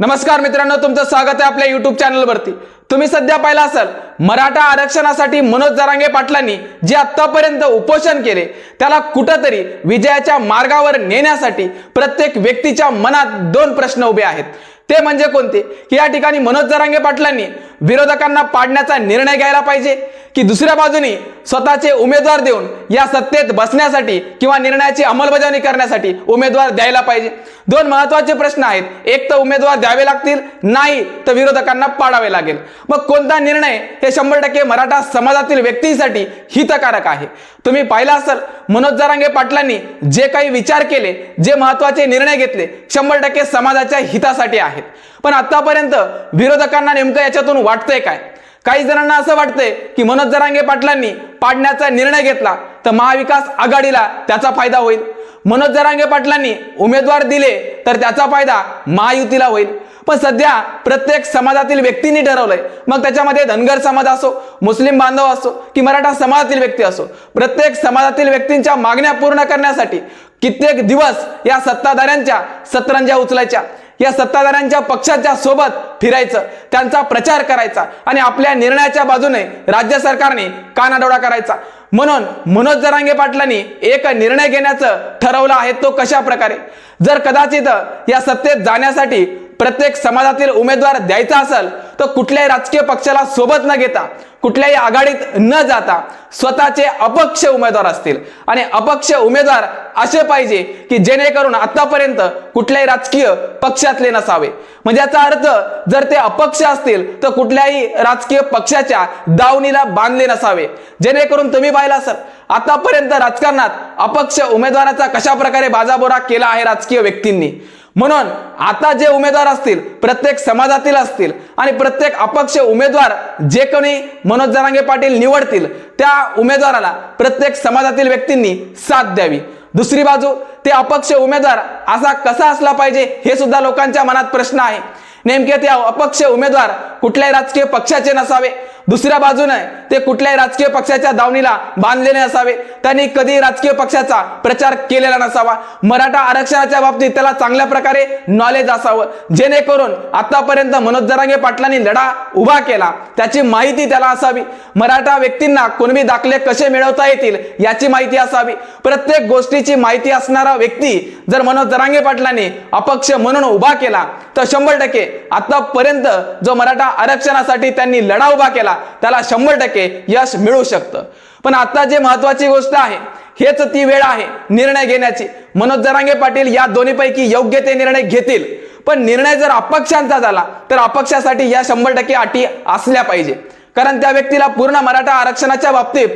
नमस्कार मित्रांनो तुमचं स्वागत आहे आपल्या युट्यूब चॅनलवरती तुम्ही सध्या पाहिला असाल मराठा आरक्षणासाठी मनोज जरांगे पाटलांनी जे आतापर्यंत उपोषण केले त्याला कुठंतरी विजयाच्या मार्गावर नेण्यासाठी प्रत्येक व्यक्तीच्या मनात दोन प्रश्न उभे आहेत. ते म्हणजे कोणते? की या ठिकाणी मनोज जरांगे पाटलांनी विरोधकांना पाडण्याचा निर्णय घ्यायला पाहिजे की दुसऱ्या बाजूनी स्वतःचे उमेदवार देऊन या सत्तेत बसण्यासाठी किंवा निर्णयाची अंमलबजावणी करण्यासाठी उमेदवार द्यायला पाहिजे? दोन महत्त्वाचे प्रश्न आहेत. एक तर उमेदवार द्यावे लागतील नाही तर विरोधकांना पाडावे लागेल. मग कोणता निर्णय हे शंभर टक्के मराठा समाजातील व्यक्तींसाठी हितकारक आहे? तुम्ही पाहिला असाल मनोज जरांगे पाटलांनी जे काही विचार केले जे महत्त्वाचे निर्णय घेतले शंभर टक्के समाजाच्या हितासाठी आहेत. पण आतापर्यंत विरोधकांना नेमकं याच्यातून वाटतंय काय? काही जणांना असं वाटतंय की मनोज जरांगे पाटलांनी पाडण्याचा निर्णय घेतला तर महाविकास आघाडीला त्याचा फायदा होईल. मनोज जरांगे पाटलांनी उमेदवार दिले तर त्याचा फायदा महायुतीला होईल. पण सध्या प्रत्येक समाजातील व्यक्तींनी ठरवलंय. मग त्याच्यामध्ये धनगर समाज असो मुस्लिम बांधव असो की मराठा समाजातील व्यक्ती असो प्रत्येक समाजातील व्यक्तींच्या मागण्या पूर्ण करण्यासाठी कित्येक दिवस या सत्ताधाऱ्यांच्या सतरंज्या उचलायच्या. या सत्ताधाऱ्यांच्या पक्षाच्या सोबत फिरायचं त्यांचा प्रचार करायचा आणि आपल्या निर्णयाच्या बाजूने राज्य सरकारने कानाडोळा करायचा. म्हणून मनोज जरांगे पाटलांनी एक निर्णय घेण्याचं ठरवलं आहे तो कशा प्रकारे जर कदाचित या सत्तेत जाण्यासाठी प्रत्येक समाजातील उमेदवार द्यायचा असेल तर कुठल्याही राजकीय पक्षाला सोबत न घेता कुठल्याही आघाडीत न जाता स्वतःचे अपक्ष उमेदवार असतील. आणि अपक्ष उमेदवार असे पाहिजे की जेणेकरून आतापर्यंत कुठल्याही राजकीय पक्षातले नसावे. म्हणजे याचा अर्थ जर ते अपक्ष असतील तर कुठल्याही राजकीय पक्षाच्या दावणीला बांधले नसावे. जेणेकरून तुम्ही पाहिला असाल आतापर्यंत राजकारणात अपक्ष उमेदवाराचा कशा प्रकारे बाजाबोरा केला आहे राजकीय व्यक्तींनी? म्हणून आता जे उमेदवार असतील प्रत्येक समाजातील असतील आणि प्रत्येक अपक्ष उमेदवार जे कोणी मनोज जरांगे पाटील निवडतील त्या उमेदवाराला प्रत्येक समाजातील व्यक्तींनी साथ द्यावी. दुसरी बाजू ते अपक्ष उमेदवार असा कसा असला पाहिजे हे सुद्धा लोकांच्या मनात प्रश्न आहे. नेमके ते अपक्ष उमेदवार कुठल्याही राजकीय पक्षाचे नसावे दुसऱ्या बाजूने ते कुठल्याही राजकीय पक्षाच्या दावणीला बांधलेले नसावे त्यांनी कधी राजकीय पक्षाचा प्रचार केलेला नसावा. मराठा आरक्षणाच्या बाबतीत त्याला चांगल्या प्रकारे नॉलेज असावं. जेणेकरून आतापर्यंत मनोज जरांगे पाटलांनी लढा उभा केला. त्याची माहिती त्याला असावी. मराठा व्यक्तींना कुणबी दाखले कसे मिळवता येतील याची माहिती असावी. प्रत्येक गोष्टीची माहिती असणारा व्यक्ती जर मनोज जरांगे पाटलांनी अपक्ष म्हणून उभा केला तर शंभर टक्के आतापर्यंत जो मराठा आरक्षणासाठी त्यांनी लढा उभा केला त्याला शंभर टक्के यश मिळू शकतं. पण आता जे महत्वाची गोष्ट आहे हेच ती वेळ आहे निर्णय घेण्याची. मनोज जरांगे पाटील या दोन्हीपैकी योग्य ते निर्णय घेतील. पण निर्णय जर अपक्षांचा झाला तर अपक्षासाठी या शंभर टक्के अटी असल्या पाहिजे. कारण त्या व्यक्तीला पूर्ण मराठा आरक्षणाच्या बाबतीत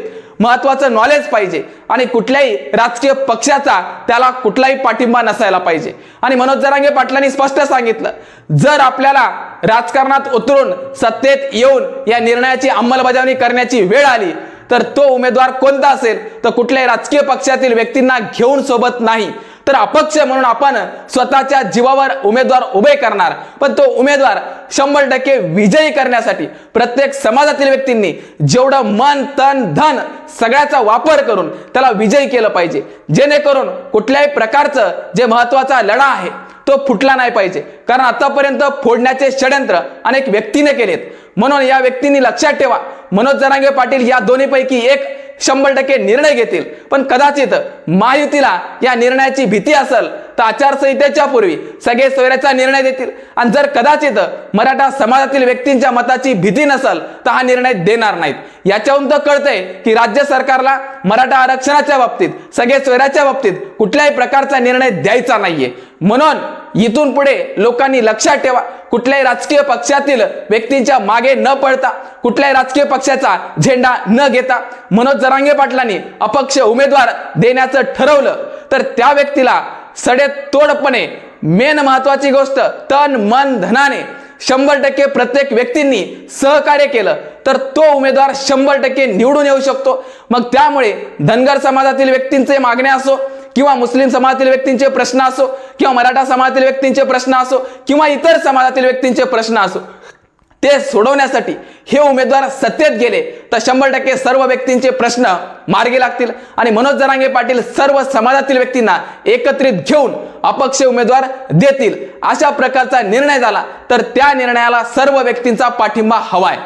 महत्वाचं नॉलेज पाहिजे. आणि कुठल्याही राजकीय पक्षाचा त्याला कुठलाही पाठिंबा नसायला पाहिजे. आणि मनोज जरांगे पाटलांनी स्पष्ट सांगितलं जर आपल्याला राजकारणात उतरून सत्तेत येऊन या निर्णयाची अंमलबजावणी करण्याची वेळ आली तर तो उमेदवार कोणता असेल? तर कुठल्याही राजकीय पक्षातील व्यक्तींना घेऊन सोबत नाही. तर अपक्ष म्हणून आपण स्वतःच्या जीवावर उमेदवार उभे करणार. पण तो उमेदवार शंभर टक्के विजयी करण्यासाठी प्रत्येक समाजातील व्यक्तींनी जेवढं मन तन धन सगळ्याचा वापर करून त्याला विजयी केलं पाहिजे. जेणेकरून कुठल्याही प्रकारचं जे महत्त्वाचा लढा आहे तो फुटला नाही पाहिजे. कारण आतापर्यंत फोडण्याचे षडयंत्र अनेक व्यक्तीने केलेत. म्हणून या व्यक्तींनी लक्षात ठेवा. मनोज जरांगे पाटील या दोन्हीपैकी एक शंभर टक्के निर्णय घेतील. पण कदाचित महायुतीला या निर्णयाची भीती असेल तर आचारसंहितेच्या पूर्वी सगळे सोयऱ्याचा निर्णय देतील. आणि जर कदाचित मराठा समाजातील व्यक्तींच्या मताची भीती नसेल तर हा निर्णय देणार नाहीत. याच्याहून तर कळतंय की राज्य सरकारला मराठा आरक्षणाच्या बाबतीत सगळे सोयऱ्याच्या बाबतीत कुठल्याही प्रकारचा निर्णय द्यायचा नाहीये. म्हणून इथून पुढे लोकांनी लक्षात ठेवा कुठल्याही राजकीय पक्षातील व्यक्तींच्या मागे न पडता कुठल्याही राजकीय पक्षाचा झेंडा न घेता मनोज जरांगे पाटलांनी अपक्ष उमेदवार देण्याचं ठरवलं. तर त्या व्यक्तीला सडेतोडपणे मेन महत्वाची गोष्ट तन मन धनाने शंभर टक्के प्रत्येक व्यक्तींनी सहकार्य केलं. तर तो उमेदवार शंभर टक्के निवडून येऊ शकतो. मग त्यामुळे धनगर समाजातील व्यक्तींचे मागणे असो किंवा मुस्लिम समाजातील व्यक्तींचे प्रश्न असो किंवा मराठा समाजातील व्यक्तींचे प्रश्न असो किंवा इतर समाजातील व्यक्तींचे प्रश्न असो ते सोडवण्यासाठी हे उमेदवार सत्तेत गेले तर शंभर टक्के सर्व व्यक्तींचे प्रश्न मार्गी लागतील. आणि मनोज जरांगे पाटील सर्व समाजातील व्यक्तींना एकत्रित घेऊन अपक्ष उमेदवार देतील. अशा प्रकारचा निर्णय झाला तर त्या निर्णयाला सर्व व्यक्तींचा पाठिंबा हवाय.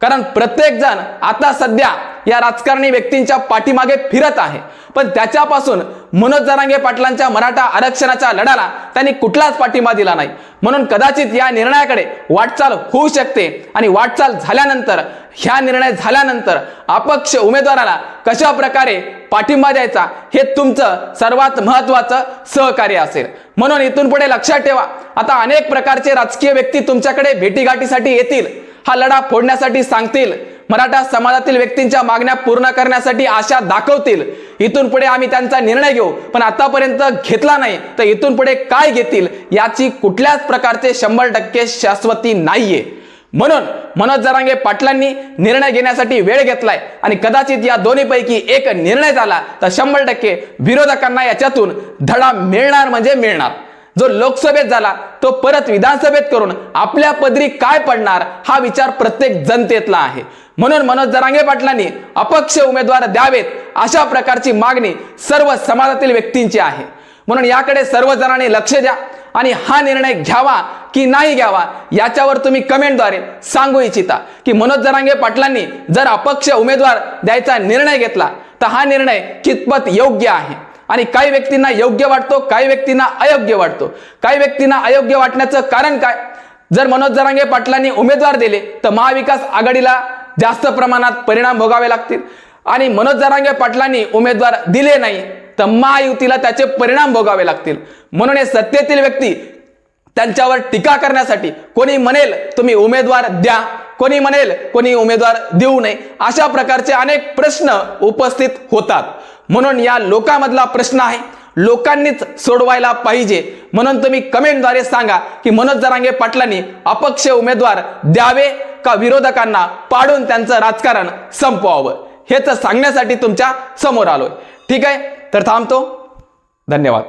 कारण प्रत्येक जण आता सध्या या राजकारणी व्यक्तींच्या पाठीमागे फिरत आहे. पण त्याच्यापासून मनोज जरांगे पाटलांच्या मराठा आरक्षणाच्या लढ्याला त्यांनी कुठलाच पाठिंबा दिला नाही. म्हणून कदाचित या निर्णयाकडे वाटचाल होऊ शकते आणि वाटचाल झाल्यानंतर ह्या निर्णय झाल्यानंतर अपक्ष उमेदवाराला कशा प्रकारे पाठिंबा द्यायचा हे तुमचं सर्वात महत्वाचं सहकार्य असेल. म्हणून इथून पुढे लक्षात ठेवा आता अनेक प्रकारचे राजकीय व्यक्ती तुमच्याकडे भेटीगाठीसाठी येतील. हा लढा फोडण्यासाठी सांगतील. मराठा समाजातील व्यक्तींच्या मागण्या पूर्ण करण्यासाठी आशा दाखवतील. इथून पुढे आम्ही त्यांचा निर्णय घेऊ. पण आतापर्यंत घेतला नाही. तर इथून पुढे काय घेतील? याची कुठल्याच प्रकारचे शंभर टक्के शाश्वती नाहीये. म्हणून मनोज जरांगे पाटलांनी निर्णय घेण्यासाठी वेळ घेतलाय. आणि कदाचित या दोन्हीपैकी एक निर्णय झाला तर शंभर टक्के विरोधकांना याच्यातून धडा मिळणार म्हणजे मिळणार. जो लोकसभेत झाला तो परत विधानसभेत करून आपल्या पदरी काय पडणार हा विचार प्रत्येक जनतेतला आहे. म्हणून मनोज जरांगे पाटलांनी अपक्ष उमेदवार द्यावेत अशा प्रकारची मागणी सर्व समाजातील व्यक्तींची आहे. म्हणून याकडे सर्वजणांनी लक्ष द्या आणि हा निर्णय घ्यावा की नाही घ्यावा याच्यावर तुम्ही कमेंटद्वारे सांगू इच्छिता की मनोज जरांगे पाटलांनी जर अपक्ष उमेदवार द्यायचा निर्णय घेतला तर हा निर्णय कितपत योग्य आहे? आणि काही व्यक्तींना योग्य वाटतो काही व्यक्तींना अयोग्य वाटतो. काही व्यक्तींना अयोग्य वाटण्याचं कारण काय? जर मनोज जरांगे पाटलांनी उमेदवार दिले तर महाविकास आघाडीला जास्त प्रमाणात परिणाम भोगावे लागतील. आणि मनोज जरांगे पाटलांनी उमेदवार दिले नाही तर महायुतीला त्याचे परिणाम भोगावे लागतील. म्हणून हे सत्तेतील व्यक्ती त्यांच्यावर टीका करण्यासाठी कोणी म्हणेल तुम्ही उमेदवार द्या. कोणी म्हणेल कोणी उमेदवार देऊ नये. अशा प्रकारचे अनेक प्रश्न उपस्थित होतात. म्हणून या लोकांमधला प्रश्न आहे. लोकांनीच सोडवायला पाहिजे. म्हणून तुम्ही कमेंटद्वारे सांगा की मनोज जरांगे पाटलांनी अपक्ष उमेदवार द्यावे का विरोधकांना पाडून त्यांचं राजकारण संपवावं? हेच सांगण्यासाठी तुमच्यासमोर आलोय. ठीक आहे? तर थांबतो. धन्यवाद.